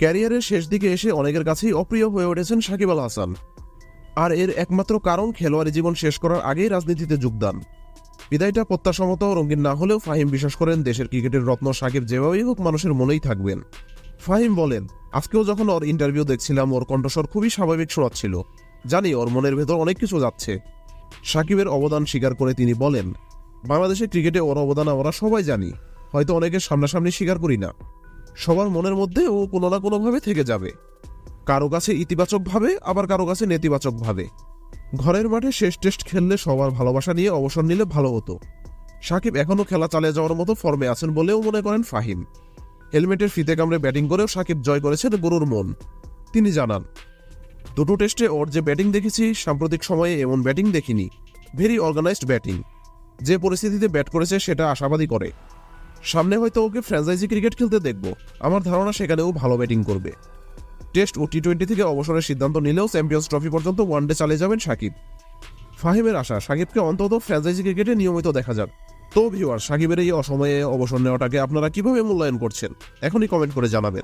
ক্যারিয়ারের শেষ দিকে এসে অনেকের কাছেই অপ্রিয় হয়ে উঠেছেন সাকিব আল হাসান। আর এর একমাত্র কারণ খেলোয়াড়ি জীবন শেষ করার আগেই রাজনীতিতে যোগদান। বিদায়টা প্রত্যাশামত, রঙিন না হলেও ফাহিম বিশ্বাস করেন, দেশের ক্রিকেটের রত্ন সাকিব যেভাবেই হোক মানুষের মনেই থাকবেন। ফাহিম বলেন, আজকেও যখন ওর ইন্টারভিউ দেখছিলাম, ওর কণ্ঠস্বর খুবই স্বাভাবিক শোনাচ্ছিল জানি ওর মনের ভেতর অনেক কিছু যাচ্ছে। সাকিবের অবদান স্বীকার করে তিনি বলেন, বাংলাদেশের ক্রিকেটে ওর অবদান আমরা সবাই জানি, হয়তো অনেকের সামনাসামনি স্বীকার করি না। সবার মনের মধ্যে ও কোনো না কোনোভাবে থেকে যাবে। কারও কাছে ইতিবাচকভাবে আবার কারও কাছে নেতিবাচকভাবে ঘরের মাঠে শেষ টেস্ট খেললে সবার ভালোবাসা নিয়ে অবসর নিলে ভালো হতো। সাকিব এখনও খেলা চালিয়ে যাওয়ার মতো ফর্মে আছেন বলেও মনে করেন ফাহিম। হেলমেটের ফিতে কামড়ে ব্যাটিং করেও সাকিব জয় করেছেন গরুর মন। তিনি জানান, দুটো টেস্টে ওর যে ব্যাটিং দেখেছি, সাম্প্রতিক সময়ে এমন ব্যাটিং দেখিনি। Very organized batting. যে পরিস্থিতিতে ব্যাট করেছে সেটা আশাবাদী করে। সামনে হয়তো ওকে ফ্র্যাঞ্চাইজি ক্রিকেট খেলতে দেখব। আমার ধারণা সেখানেও ভালো ব্যাটিং করবে। টেস্ট ও টি টোয়েন্টি থেকে অবসরের সিদ্ধান্ত নিলেও চ্যাম্পিয়ন্স ট্রফি পর্যন্ত ওয়ানডে চালিয়ে যাবেন সাকিব। ফাহিমের আশা, সাকিবকে অন্তত ফ্র্যাঞ্চাইজি ক্রিকেটে নিয়মিত দেখা যাক। তো ভিউয়ার সাকিবের এই অসময়ে অবসর নেওয়াটাকে আপনারা কীভাবে মূল্যায়ন করছেন? এখনই কমেন্ট করে জানাবেন।